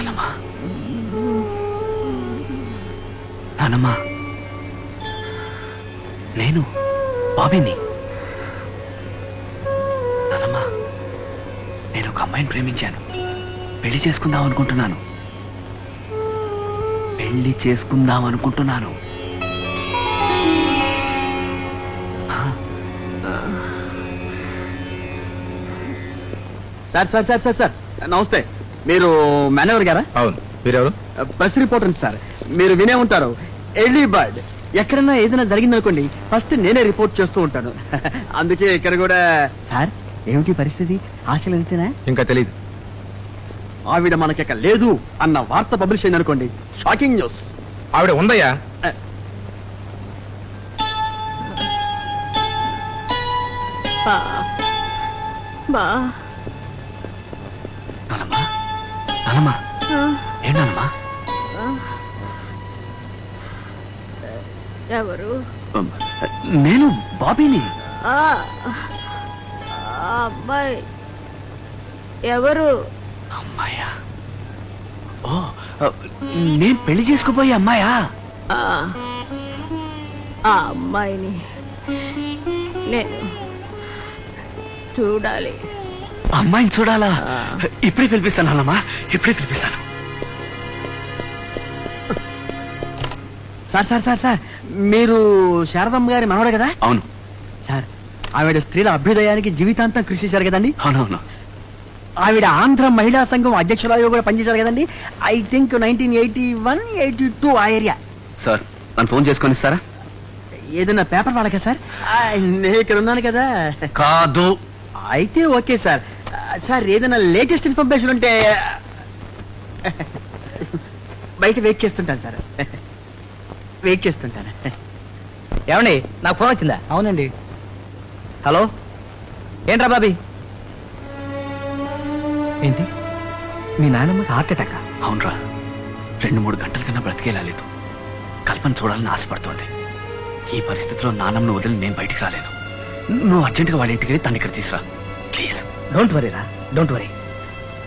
నానమ్మా. నానమ్మా. నేను బాబీని. నానమ్మా నేను ఒక అమ్మాయిని ప్రేమించాను. పెళ్ళి చేసుకుందాం అనుకుంటున్నాను. పెళ్ళి చేసుకుందాం అనుకుంటున్నాను. Sir sir sir sir sir. నమస్తే. మీరు మేనేజర్ గారా? అవును. మీరెవరు? Press reporter sir. మీరు వినే ఉంటారు. Early bird. ఎక్కడన్నా ఏదైనా జరిగిందనుకోండి ఫస్ట్ నేనే రిపోర్ట్ చేస్తూ ఉంటాను. అందుకే ఇక్కడ కూడా సార్ ఏమిటి పరిస్థితి? ఆశలు ఎంతేనా? ఇంకా తెలియదు ఆవిడ మనకిక లేదు అన్న వార్త పబ్లిష్ అయింది అనుకోండి షాకింగ్ న్యూస్. ఆవిడ ఉందయ్యా? బా. బా. నానమ్మా? నానమ్మా ఏంటమ్మా ఎవరు? నేను బాబీని. అమ్మాయి. ఎవరు? అమ్మాయా? ఓ నేను పెళ్ళి చేసుకుపోయే అమ్మాయా? ఆ అమ్మాయిని నేను చూడాలి. అమ్మాయిని చూడాలా. ఇప్పుడే పిలిపిస్తాను నాన్నమ్మా. ఇప్పుడే పిలిపిస్తాను. Sir sir sir sir. మీరు శారదమ్మ గారి మనవడే కదా? అవును. సార్ ఆవిడ స్త్రీల అభ్యుదయానికి జీవితాంతం కృషి చేశారు కదండి? అవునవును. ఆవిడ ఆంధ్ర మహిళా సంఘం అధ్యక్షురాలుగా కూడా పనిచేశారు కదండి? I think nineteen eighty one eighty two ఆ ఏరియా. సార్ నన్ను ఫోన్ చేసుకొని ఇస్తారా? ఏదైనా పేపర్ వాళ్ళకా సార్? నేను ఇక్కడ ఉన్నాను కదా. కాదు. అయితే ఓకే సార్. సార్ ఏదైనా లేటెస్ట్ ఇన్ఫర్మేషన్ ఉంటే బయట వెయిట్ చేస్తుంటాను సార్. వెయిట్ చేస్తుంటాను. ఏమండి నాకు ఫోన్ వచ్చిందా? అవునండి. హలో? ఏంట్రా బాబీ? ఏంటి? మీ నాన్నమ్మకి హార్ట్ అటాక్? అవునరా. రెండు మూడు గంటల కన్నా బ్రతికేలా లేదు. కల్పన చూడాలని ఆశపడుతోంది. ఈ పరిస్థితిలో నాన్నమ్మను వదిలి నేను బయటికి రాలేను. నువ్వు అర్జెంటుగా వాళ్ళ ఇంటికి వెళ్ళి తను ఇక్కడ తీసురా. ప్లీజ్. డోంట్ వరీ రా డోంట్ వరీ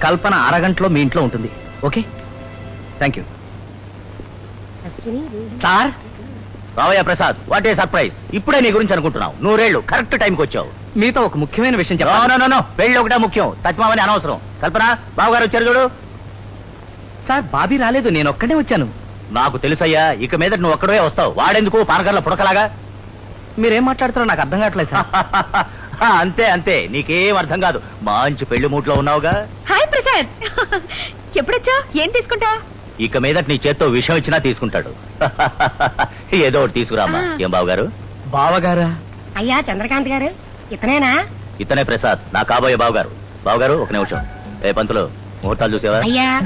కల్పన అరగంటలో మీ ఇంట్లో ఉంటుంది. ఓకే థ్యాంక్ యూ సార్ రావయ్య ప్రసాద్ వాట్ ఏ సర్ప్రైజ్ ఇప్పుడే నీ గురించి అనుకుంటున్నావు. నూరేళ్ళు కరెక్ట్ టైంకి వచ్చావు. మీతో ఒక ముఖ్యమైన విషయం చెప్పాను పెళ్ళి ఒకటే ముఖ్యం. తత్మామని అనవసరం. కల్పన బావగారు వచ్చారు చూడు. సార్ బాబీ రాలేదు. నేను ఒక్కడే వచ్చాను. నాకు తెలుసయ్యా ఇక మీద నువ్వు ఒక్కడే వస్తావు. వాడెందుకు? పానకర్ల పుడకలాగా. మీరేం మాట్లాడుతారో నాకు అర్థం కావట్లేదు సార్ అంతే అంతే. నీకేం అర్థం కాదు. మంచి పెళ్ళి మూట్లో ఉన్నావుగా. హాయ్ ప్రసాద్. ఎప్పుడొచ్చా? ఏం తీసుకుంటా? ఇక మీద నీ చేత్తో విషయం ఇచ్చినా తీసుకుంటాడు. ఏదో ఒకటి తీసుకురామ్మా. ఆ. ఏం బావగారు? బావగారా? అయ్యా చంద్రకాంత్ గారు. ఇతనేనా? ఇతనే ప్రసాద్. నా కాబోయే బావగారు. బావగారు ఒక నిమిషం. ఏ పంతులు ముహూర్తాలు చూసావా? అయ్యా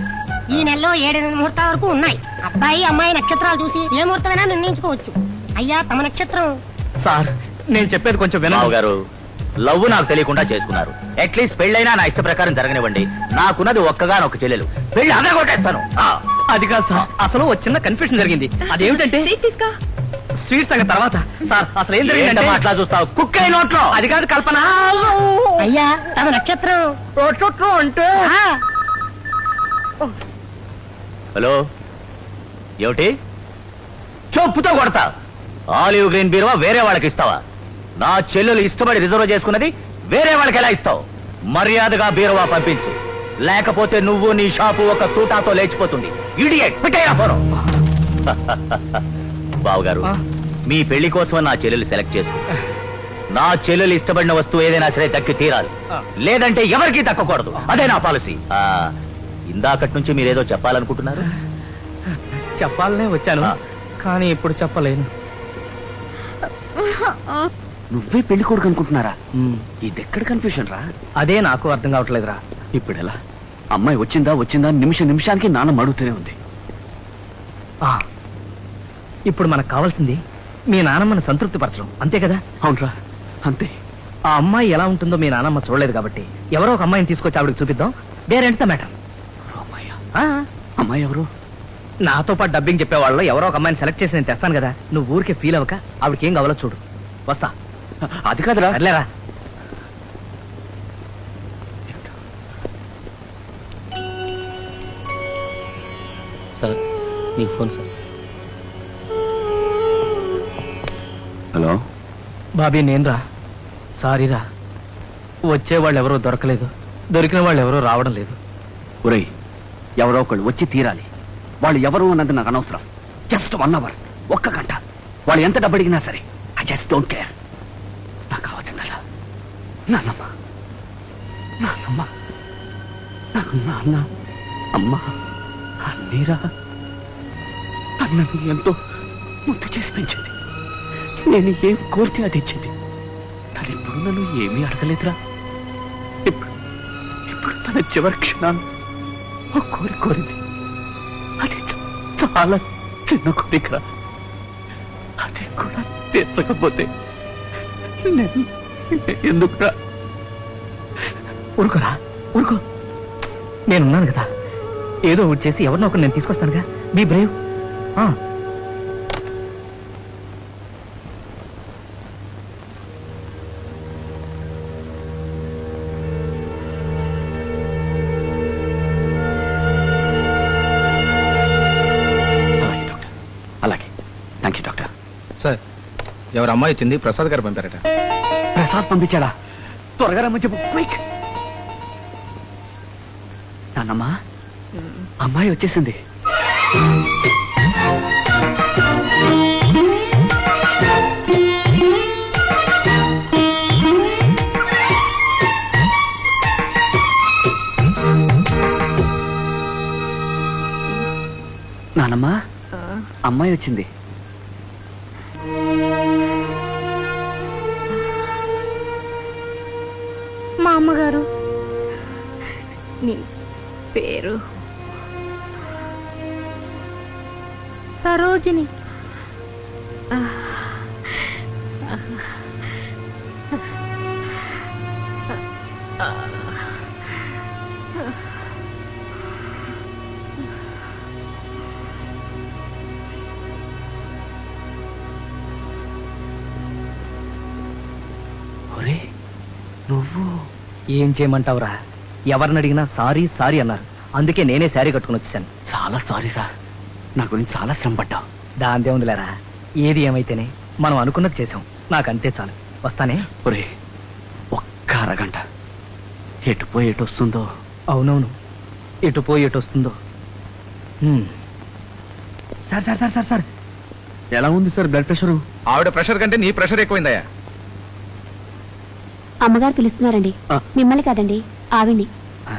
ఈ నెలలో ఏడెనిమిది ముహూర్తాల వరకు ఉన్నాయి. అబ్బాయి అమ్మాయి నక్షత్రాలు చూసి ఏ ముహూర్తమైనా నిర్ణయించుకోవచ్చు. అయ్యా తమ నక్షత్రం. సార్ నేను చెప్పేది కొంచెం బావగారు లవ్ నాకు తెలియకుండా చేసుకున్నారు. అట్లీస్ట్ పెళ్ళైనా నా ఇష్ట ప్రకారం జరగనివ్వండి. నాకున్నది ఒక్కగానొక్క చెల్లెలు. పెళ్ళి అందరూ కొట్టేస్తాను. అది కాదు సార్. అసలు ఒక చిన్న కన్ఫ్యూషన్ జరిగింది. అదేమిటంటే? తీసుకో స్వీట్ సంగతి తర్వాత. సార్ అసలు ఏం జరిగిందంటే అట్లా చూస్తావు? కుక్క నోట్లో. అది కాదు కల్పన. అయ్యా తమ నక్షత్రం. అంటే? హలో? ఏమిటి? చెప్పుతో కొడతా. ఆలివ్ గ్రీన్ బీరువా వేరే వాళ్ళకి ఇస్తావా? నా చెల్లెలు ఇష్టపడి రిజర్వ్ చేసుకున్నది వేరే వాళ్ళకి ఎలా ఇస్తావు? మర్యాదగా బీరువా పంపించు. లేకపోతే నువ్వు నీ షాపు ఒక తూటాతో లేచిపోతుంది. ఇడియట్ బావగారు మీ పెళ్ళి కోసం నా చెల్లెలు సెలెక్ట్ చేసుకో నా చెల్లెలు ఇష్టపడిన వస్తువు ఏదైనా సరే దక్కి తీరాలి. లేదంటే ఎవరికీ దక్కకూడదు. అదే నా పాలసీ. ఆ, ఇందాకటి నుంచి మీరేదో చెప్పాలనుకుంటున్నారు? చెప్పాలనే వచ్చాను. కానీ ఇప్పుడు చెప్పలేను. నువ్వే పెళ్ళి కొడుకు అనుకుంటున్నారా? ఇది ఎక్కడ కన్ఫ్యూషన్ రా? అదే నాకు అర్థం కావట్లేదురా. ఇప్పుడు ఎలా అమ్మాయి వచ్చిందా వచ్చిందా నిమిషం నిమిషానికి నాన్న అడుగుతూనే ఉంది. ఇప్పుడు మనకు కావాల్సింది మీ నానమ్మని సంతృప్తి పరచడం అంతే కదా? అవునరా అంతే. ఆ అమ్మాయి ఎలా ఉంటుందో మీ నానమ్మ చూడలేదు కాబట్టి ఎవరో ఒక అమ్మాయిని తీసుకొచ్చి ఆవిడకి చూపిద్దాం. డేరెంట్స్ ద అమ్మాయి? అమ్మాయి ఎవరు? నాతో పాటు డబ్బింగ్ చెప్పేవాళ్ళు ఎవరో ఒక అమ్మాయిని సెలెక్ట్ చేసి నేను తెస్తాను కదా. నువ్వు ఊరికే ఫీల్ అవ్వక ఆవిడకి ఏం కావాలో చూడు. వస్తా. అది కాదురా. సర్లేరా. సార్ మీకు ఫోన్ సార్. హలో. బాబీ నేనురా. సారీరా. వచ్చే వాళ్ళు ఎవరో దొరకలేదు. దొరికిన వాళ్ళు ఎవరో రావడం లేదు. ఒరేయ్ ఎవరో ఒకళ్ళు వచ్చి తీరాలి. వాళ్ళు ఎవరు అన్నది నాకు అనవసరం. జస్ట్ వన్ అవర్ ఒక్క గంట. వాళ్ళు ఎంత డబ్బు అడిగినా సరే ఐ జస్ట్ డోంట్ కేర్ నాన్నమ్మ నాన్నమ్మ నాకు నాన్న అమ్మ అన్నీరా. అన్నని ఎంతో ముద్దు చేసి పెంచింది. నేను ఏం కోరితే అది ఇచ్చింది. తను ఎప్పుడు నన్ను ఏమీ అడగలేదురా. ఇప్పుడు ఇప్పుడు తన చివరి క్షణాన్ని ఓ కోరి కోరింది. అది చ- చాలా చిన్న కోరికరా. అది కూడా తీర్చకపోతే నేను ఎందుకురా? ఊరుకోరా ఊరుకో. నేనున్నాను కదా. ఏదో ఒకటి చేసి ఎవరినో ఒకరు నేను తీసుకొస్తానుగా. బీ బ్రేవ్ అలాగే డాక్టర్. అలాగే. Thank you doctor. సార్ ఎవరు అమ్మాయి వచ్చింది ప్రసాద్ గారు పంపారట. ప్రసాద్ పంపించాడా? త్వరగా రమ్మని చెప్పు. క్విక్ నాన్నమ్మా అమ్మాయి వచ్చేసింది. నానమ్మా అమ్మాయి వచ్చింది. అమ్మగారు? నీ పేరు. సరోజిని. ఆ, ఏం చేయమంటావురా? ఎవరిని అడిగినా సారీ సారీ అన్నారు. అందుకే నేనే శారీ కట్టుకుని వచ్చేసాను చాలా సారీరా. నా గురించి చాలా శ్రమ పడ్డావు దాందే ఉందిలేరా? ఏది ఏమైతేనే మనం అనుకున్నది చేసాం నాకంతే చాలు. వస్తానే? ఒరే ఒక్క అరగంట. ఎటు పోయి ఎటు వస్తుందో? అవునవును. ఎటు పోయి ఎటు వస్తుందో. Sir sir sir sir sir. ఎలా ఉంది సార్ బ్లడ్ ప్రెషరు? ఆవిడ ప్రెషర్ కంటే నీ ప్రెషర్ ఎక్కువైందయ్యా. అమ్మగారు పిలుస్తున్నారండి. మిమ్మల్ని కాదండి ఆవిడ్ని. ఆ?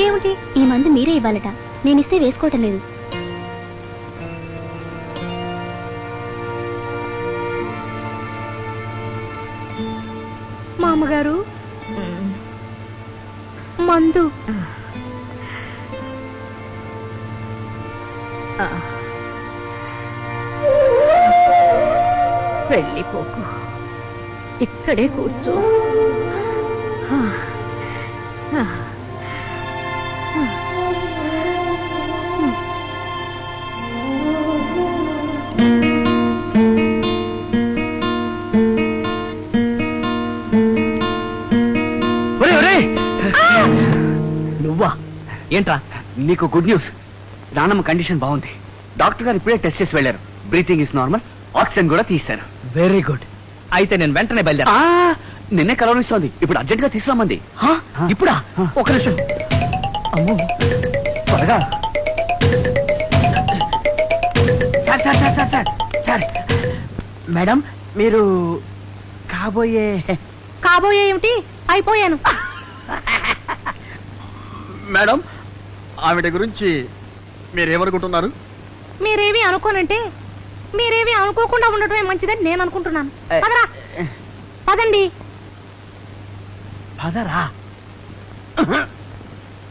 ఏమిటి? ఈ మందు మీరే ఇవ్వాలట. నేనిస్తే వేసుకోవటం లేదు. మా అమ్మగారు మందు వెళ్ళిపోకు. ఇక్కడే కూర్చో. నువ్వా? ఏంట్రా? నీకు గుడ్ న్యూస్ నానమ్మ కండిషన్ బాగుంది. డాక్టర్ గారు ఇప్పుడే టెస్ట్ చేసి వెళ్ళారు. బ్రీతింగ్ ఇస్ నార్మల్ ఆక్సిజన్ కూడా తీశారు వెరీ గుడ్ అయితే నేను వెంటనే బయలుదేరా. ఆ, నిన్నే కలవనిస్తోంది. ఇప్పుడు అర్జెంట్గా తీసుకురామంది. ఇప్పుడా. ఒక నిమిషం. అమ్మో. త్వరగా. Sir sir sir sir sir sir. Madam మీరు కాబోయే కాబోయే ఏమిటి? అయిపోయాను. మేడం ఆవిడ గురించి మీరేమనుకుంటున్నారు? మీరేవి అనుకోనంటే మీరేవి అనుకోకుండా ఉండటమే మంచిదని నేను అనుకుంటున్నాను. పదరా. పదండి. పదరా?